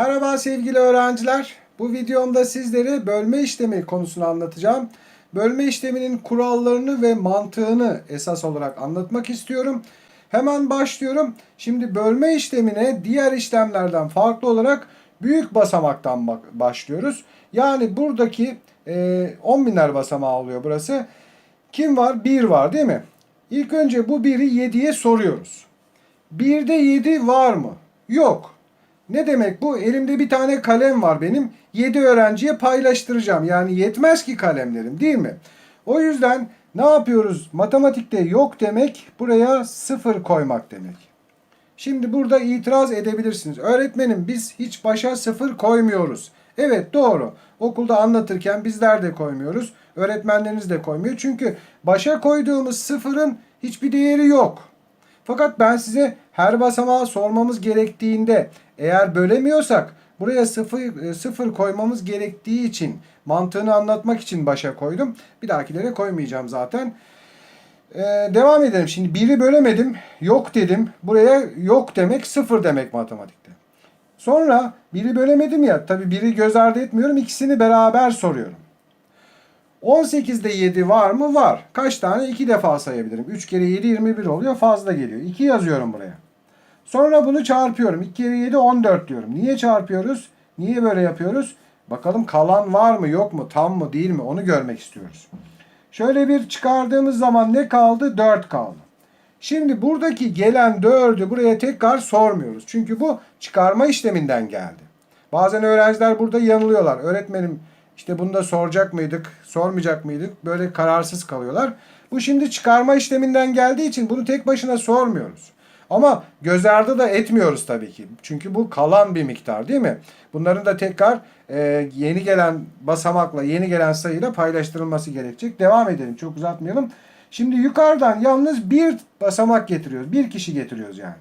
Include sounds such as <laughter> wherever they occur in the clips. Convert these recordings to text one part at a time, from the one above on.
Merhaba sevgili öğrenciler. Bu videomda sizlere bölme işlemi konusunu anlatacağım. Bölme işleminin kurallarını ve mantığını esas olarak anlatmak istiyorum. Hemen başlıyorum. Şimdi bölme işlemine diğer işlemlerden farklı olarak büyük basamaktan başlıyoruz. Yani buradaki e, 10 binler basamağı oluyor burası. Kim var? 1 var değil mi? İlk önce bu 1'i 7'ye soruyoruz. 1'de 7 var mı? Yok. Ne demek bu? Elimde bir tane kalem var benim. 7 öğrenciye paylaştıracağım. Yani yetmez ki kalemlerim değil mi? O yüzden ne yapıyoruz? Matematikte yok demek buraya 0 koymak demek. Şimdi burada itiraz edebilirsiniz. Öğretmenim biz hiç başa 0 koymuyoruz. Evet doğru. Okulda anlatırken bizler de koymuyoruz. Öğretmenleriniz de koymuyor. Çünkü başa koyduğumuz sıfırın hiçbir değeri yok. Fakat ben size her basamağı sormamız gerektiğinde eğer bölemiyorsak buraya sıfır, e, sıfır koymamız gerektiği için mantığını anlatmak için başa koydum. Bir dahakilere koymayacağım zaten. Ee, devam edelim. Şimdi biri bölemedim. Yok dedim. Buraya yok demek sıfır demek matematikte. Sonra biri bölemedim ya. Tabi biri göz ardı etmiyorum. İkisini beraber soruyorum. 18'de 7 var mı? Var. Kaç tane? 2 defa sayabilirim. 3 kere 7 21 oluyor. Fazla geliyor. 2 yazıyorum buraya. Sonra bunu çarpıyorum. 2 kere 7 14 diyorum. Niye çarpıyoruz? Niye böyle yapıyoruz? Bakalım kalan var mı yok mu? Tam mı değil mi? Onu görmek istiyoruz. Şöyle bir çıkardığımız zaman ne kaldı? 4 kaldı. Şimdi buradaki gelen 4'ü buraya tekrar sormuyoruz. Çünkü bu çıkarma işleminden geldi. Bazen öğrenciler burada yanılıyorlar. Öğretmenim işte bunu da soracak mıydık, sormayacak mıydık? Böyle kararsız kalıyorlar. Bu şimdi çıkarma işleminden geldiği için bunu tek başına sormuyoruz. Ama göz ardı da etmiyoruz tabii ki. Çünkü bu kalan bir miktar değil mi? Bunların da tekrar e, yeni gelen basamakla, yeni gelen sayıyla paylaştırılması gerekecek. Devam edelim. Çok uzatmayalım. Şimdi yukarıdan yalnız bir basamak getiriyoruz. Bir kişi getiriyoruz yani.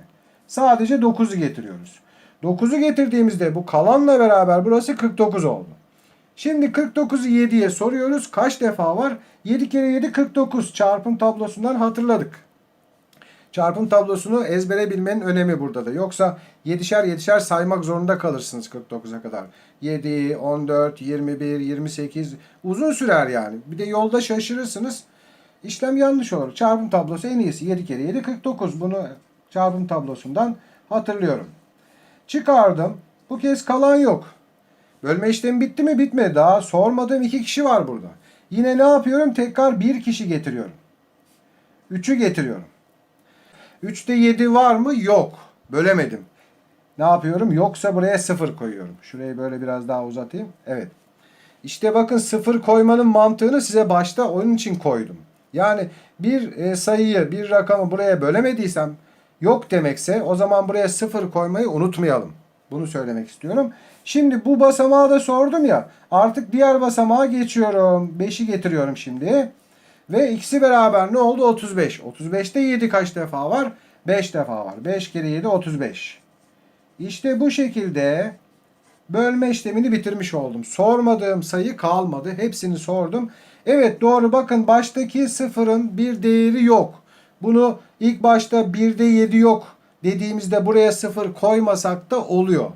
Sadece 9'u getiriyoruz. 9'u getirdiğimizde bu kalanla beraber burası 49 oldu. Şimdi 49'u 7'ye soruyoruz. Kaç defa var? 7 kere 7 49 çarpım tablosundan hatırladık. Çarpım tablosunu ezbere bilmenin önemi burada da. Yoksa 7'şer 7'şer saymak zorunda kalırsınız 49'a kadar. 7, 14, 21, 28 uzun sürer yani. Bir de yolda şaşırırsınız. İşlem yanlış olur. Çarpım tablosu en iyisi. 7 kere 7 49. Bunu çarpım tablosundan hatırlıyorum. Çıkardım. Bu kez kalan yok. Bölme işlemi bitti mi? Bitmedi. Daha sormadığım iki kişi var burada. Yine ne yapıyorum? Tekrar bir kişi getiriyorum. 3'ü getiriyorum. 3'te 7 var mı? Yok. Bölemedim. Ne yapıyorum? Yoksa buraya 0 koyuyorum. Şurayı böyle biraz daha uzatayım. Evet. İşte bakın 0 koymanın mantığını size başta onun için koydum. Yani bir e, sayıyı, bir rakamı buraya bölemediysem yok demekse o zaman buraya 0 koymayı unutmayalım. Bunu söylemek istiyorum. Şimdi bu basamağı da sordum ya. Artık diğer basamağa geçiyorum. 5'i getiriyorum şimdi. Ve ikisi beraber ne oldu? 35. 35'te 7 kaç defa var? 5 defa var. 5 kere 7 35. İşte bu şekilde bölme işlemini bitirmiş oldum. Sormadığım sayı kalmadı. Hepsini sordum. Evet doğru bakın baştaki sıfırın bir değeri yok. Bunu ilk başta 1'de 7 yok dediğimizde buraya sıfır koymasak da oluyor.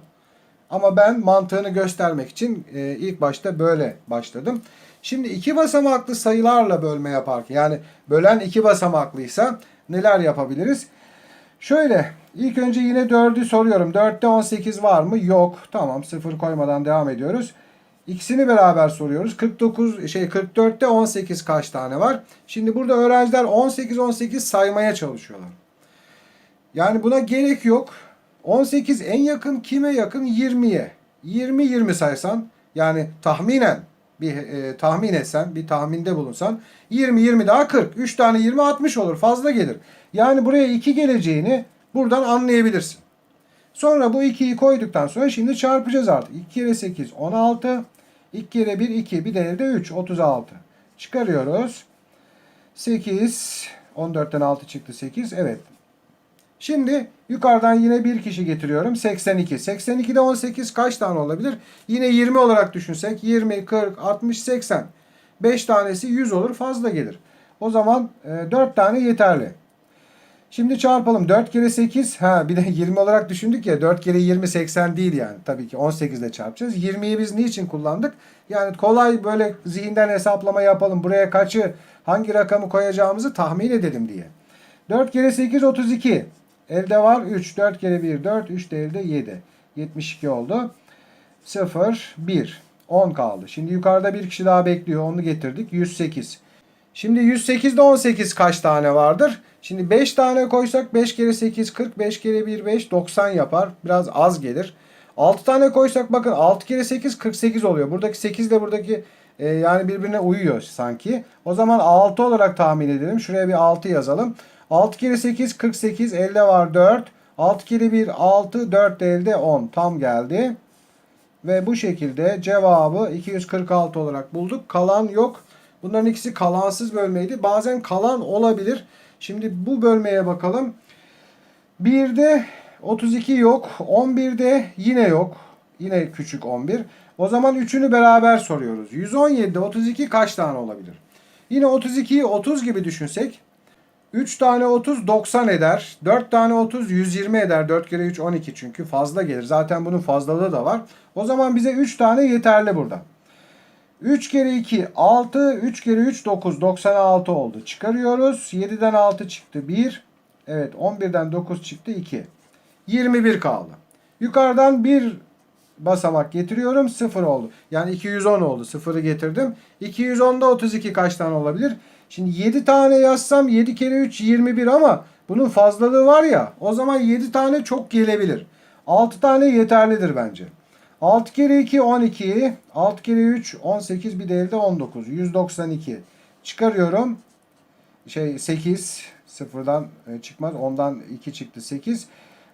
Ama ben mantığını göstermek için e, ilk başta böyle başladım. Şimdi iki basamaklı sayılarla bölme yaparken yani bölen iki basamaklıysa neler yapabiliriz? Şöyle ilk önce yine 4'ü soruyorum. 4'te 18 var mı? Yok. Tamam sıfır koymadan devam ediyoruz. İkisini beraber soruyoruz. 49 şey 44'te 18 kaç tane var? Şimdi burada öğrenciler 18 18 saymaya çalışıyorlar. Yani buna gerek yok. 18 en yakın kime yakın? 20'ye. 20 20 saysan yani tahminen bir e, tahmin etsen, bir tahminde bulunsan 20 20 daha 40. 3 tane 20 60 olur. Fazla gelir. Yani buraya 2 geleceğini buradan anlayabilirsin. Sonra bu 2'yi koyduktan sonra şimdi çarpacağız artık. 2 kere 8 16. 2 kere 1 2. Bir de evde 3 36. Çıkarıyoruz. 8 14'ten 6 çıktı 8. Evet. Şimdi yukarıdan yine bir kişi getiriyorum. 82. 82'de 18 kaç tane olabilir? Yine 20 olarak düşünsek 20, 40, 60, 80. 5 tanesi 100 olur fazla gelir. O zaman e, 4 tane yeterli. Şimdi çarpalım. 4 kere 8. Ha bir de 20 olarak düşündük ya. 4 kere 20 80 değil yani. Tabii ki 18 ile çarpacağız. 20'yi biz niçin kullandık? Yani kolay böyle zihinden hesaplama yapalım. Buraya kaçı hangi rakamı koyacağımızı tahmin edelim diye. 4 kere 8 32. Elde var 3. 4 kere 1 4. 3 de elde 7. 72 oldu. 0 1. 10 kaldı. Şimdi yukarıda bir kişi daha bekliyor. Onu getirdik. 108. Şimdi 108'de 18 kaç tane vardır? Şimdi 5 tane koysak 5 kere 8 40, 5 kere 1 5 90 yapar. Biraz az gelir. 6 tane koysak bakın 6 kere 8 48 oluyor. Buradaki 8 ile buradaki e, yani birbirine uyuyor sanki. O zaman 6 olarak tahmin edelim. Şuraya bir 6 yazalım. 6 kere 8 48 elde var 4. 6 kere 1 6 4 de elde 10 tam geldi. Ve bu şekilde cevabı 246 olarak bulduk. Kalan yok. Bunların ikisi kalansız bölmeydi. Bazen kalan olabilir. Şimdi bu bölmeye bakalım. 1'de 32 yok. 11'de yine yok. Yine küçük 11. O zaman üçünü beraber soruyoruz. 117'de 32 kaç tane olabilir? Yine 32'yi 30 gibi düşünsek 3 tane 30 90 eder. 4 tane 30 120 eder. 4 kere 3 12 çünkü fazla gelir. Zaten bunun fazlalığı da var. O zaman bize 3 tane yeterli burada. 3 kere 2 6, 3 kere 3 9, 96 oldu. Çıkarıyoruz. 7'den 6 çıktı 1. Evet 11'den 9 çıktı 2. 21 kaldı. Yukarıdan bir basamak getiriyorum 0 oldu. Yani 210 oldu. 0'ı getirdim. 210'da 32 kaç tane olabilir? Şimdi 7 tane yazsam 7 kere 3 21 ama bunun fazlalığı var ya o zaman 7 tane çok gelebilir. 6 tane yeterlidir bence. 6 kere 2 12. 6 kere 3 18 bir de elde 19. 192. Çıkarıyorum. Şey 8 sıfırdan e, çıkmaz. Ondan 2 çıktı 8.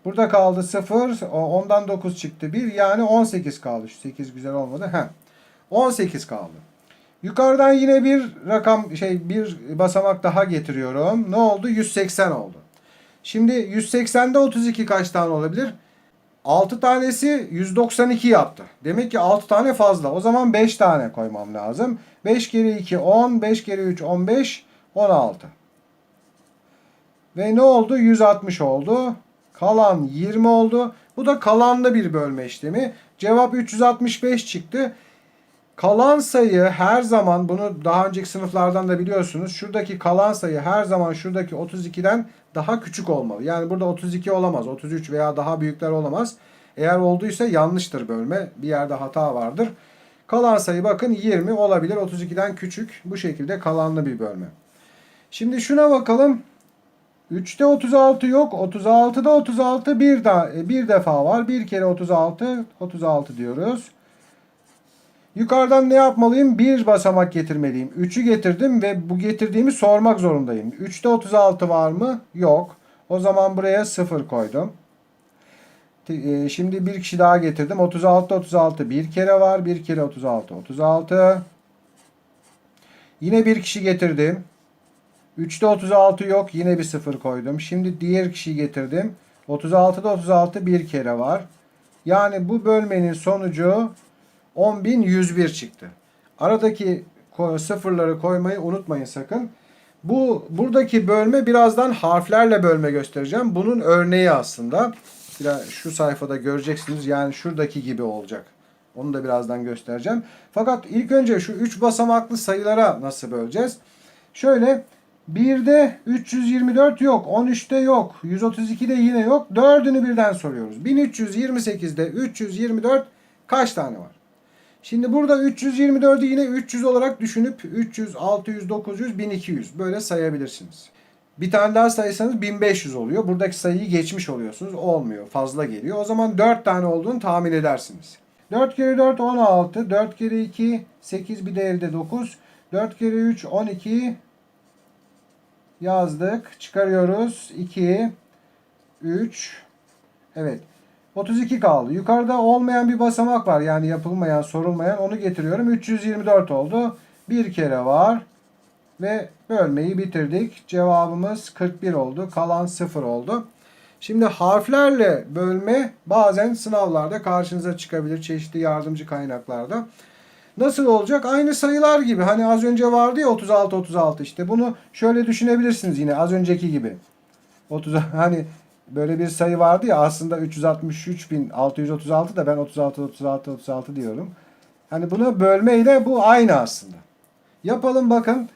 Burada kaldı 0. Ondan 9 çıktı 1. Yani 18 kaldı. Şu 8 güzel olmadı. Heh. 18 kaldı. Yukarıdan yine bir rakam şey bir basamak daha getiriyorum. Ne oldu? 180 oldu. Şimdi 180'de 32 kaç tane olabilir? 6 tanesi 192 yaptı. Demek ki 6 tane fazla. O zaman 5 tane koymam lazım. 5 kere 2 10, 5 kere 3 15, 16. Ve ne oldu? 160 oldu. Kalan 20 oldu. Bu da kalanlı bir bölme işlemi. Cevap 365 çıktı. Kalan sayı her zaman bunu daha önceki sınıflardan da biliyorsunuz. Şuradaki kalan sayı her zaman şuradaki 32'den daha küçük olmalı. Yani burada 32 olamaz. 33 veya daha büyükler olamaz. Eğer olduysa yanlıştır bölme. Bir yerde hata vardır. Kalan sayı bakın 20 olabilir. 32'den küçük. Bu şekilde kalanlı bir bölme. Şimdi şuna bakalım. 3'te 36 yok. 36'da 36 bir, da, bir defa var. Bir kere 36 36 diyoruz. Yukarıdan ne yapmalıyım? Bir basamak getirmeliyim. 3'ü getirdim ve bu getirdiğimi sormak zorundayım. 3'te 36 var mı? Yok. O zaman buraya 0 koydum. E, şimdi bir kişi daha getirdim. 36'da 36 bir kere var. Bir kere 36. 36. Yine bir kişi getirdim. 3'te 36 yok. Yine bir 0 koydum. Şimdi diğer kişiyi getirdim. 36'da 36 bir kere var. Yani bu bölmenin sonucu 10.101 çıktı. Aradaki sıfırları koymayı unutmayın sakın. Bu buradaki bölme birazdan harflerle bölme göstereceğim. Bunun örneği aslında. Biraz şu sayfada göreceksiniz. Yani şuradaki gibi olacak. Onu da birazdan göstereceğim. Fakat ilk önce şu 3 basamaklı sayılara nasıl böleceğiz? Şöyle 1'de 324 yok. 13'te yok. 132'de yine yok. 4'ünü birden soruyoruz. 1328'de 324 kaç tane var? Şimdi burada 324'ü yine 300 olarak düşünüp 300, 600, 900, 1200 böyle sayabilirsiniz. Bir tane daha sayırsanız 1500 oluyor. Buradaki sayıyı geçmiş oluyorsunuz. Olmuyor. Fazla geliyor. O zaman 4 tane olduğunu tahmin edersiniz. 4 kere 4 16. 4 kere 2 8 bir de elde 9. 4 kere 3 12 yazdık. Çıkarıyoruz. 2 3 Evet. 32 kaldı. Yukarıda olmayan bir basamak var. Yani yapılmayan, sorulmayan. Onu getiriyorum. 324 oldu. Bir kere var. Ve bölmeyi bitirdik. Cevabımız 41 oldu. Kalan 0 oldu. Şimdi harflerle bölme bazen sınavlarda karşınıza çıkabilir. Çeşitli yardımcı kaynaklarda. Nasıl olacak? Aynı sayılar gibi. Hani az önce vardı ya 36 36 işte. Bunu şöyle düşünebilirsiniz yine az önceki gibi. 30 <laughs> hani böyle bir sayı vardı ya aslında 363.636 da ben 36 36 36 diyorum. Hani bunu bölme ile bu aynı aslında. Yapalım bakın.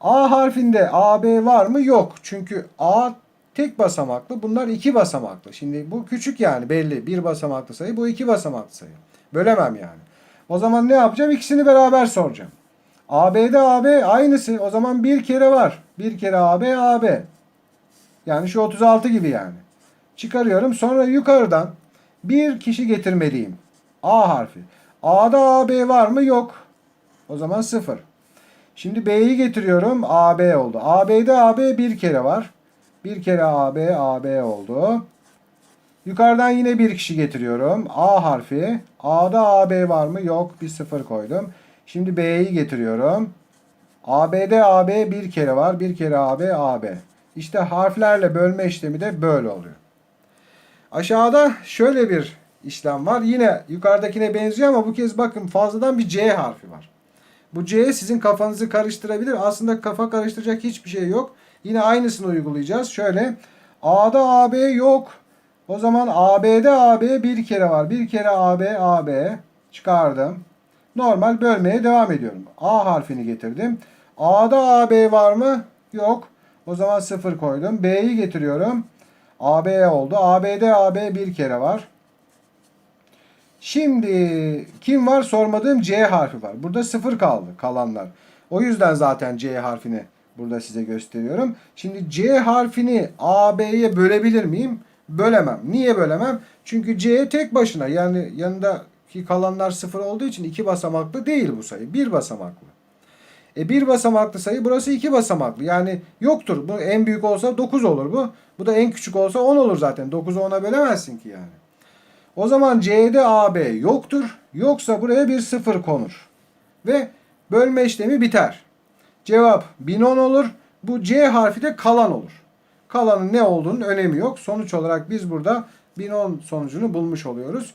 A harfinde AB var mı? Yok. Çünkü A tek basamaklı. Bunlar iki basamaklı. Şimdi bu küçük yani belli. Bir basamaklı sayı. Bu iki basamaklı sayı. Bölemem yani. O zaman ne yapacağım? İkisini beraber soracağım. AB'de AB aynısı. O zaman bir kere var. Bir kere AB AB. Yani şu 36 gibi yani. Çıkarıyorum. Sonra yukarıdan bir kişi getirmeliyim. A harfi. A'da AB var mı? Yok. O zaman 0. Şimdi B'yi getiriyorum. AB oldu. AB'de AB bir kere var. Bir kere AB, AB oldu. Yukarıdan yine bir kişi getiriyorum. A harfi. A'da AB var mı? Yok. Bir sıfır koydum. Şimdi B'yi getiriyorum. AB'de AB bir kere var. Bir kere AB, AB. İşte harflerle bölme işlemi de böyle oluyor. Aşağıda şöyle bir işlem var. Yine yukarıdakine benziyor ama bu kez bakın fazladan bir C harfi var. Bu C sizin kafanızı karıştırabilir. Aslında kafa karıştıracak hiçbir şey yok. Yine aynısını uygulayacağız. Şöyle A'da AB yok. O zaman AB'de AB bir kere var. Bir kere AB, AB çıkardım. Normal bölmeye devam ediyorum. A harfini getirdim. A'da AB var mı? Yok. O zaman 0 koydum. B'yi getiriyorum. AB oldu. AB'de AB bir kere var. Şimdi kim var sormadığım C harfi var. Burada 0 kaldı kalanlar. O yüzden zaten C harfini burada size gösteriyorum. Şimdi C harfini AB'ye bölebilir miyim? Bölemem. Niye bölemem? Çünkü C tek başına yani yanındaki kalanlar 0 olduğu için iki basamaklı değil bu sayı. Bir basamaklı. E bir basamaklı sayı burası iki basamaklı. Yani yoktur. Bu en büyük olsa 9 olur bu. Bu da en küçük olsa 10 olur zaten. 9'u 10'a bölemezsin ki yani. O zaman C'de AB yoktur. Yoksa buraya bir sıfır konur. Ve bölme işlemi biter. Cevap 1010 olur. Bu C harfi de kalan olur. Kalanın ne olduğunun önemi yok. Sonuç olarak biz burada 1010 sonucunu bulmuş oluyoruz.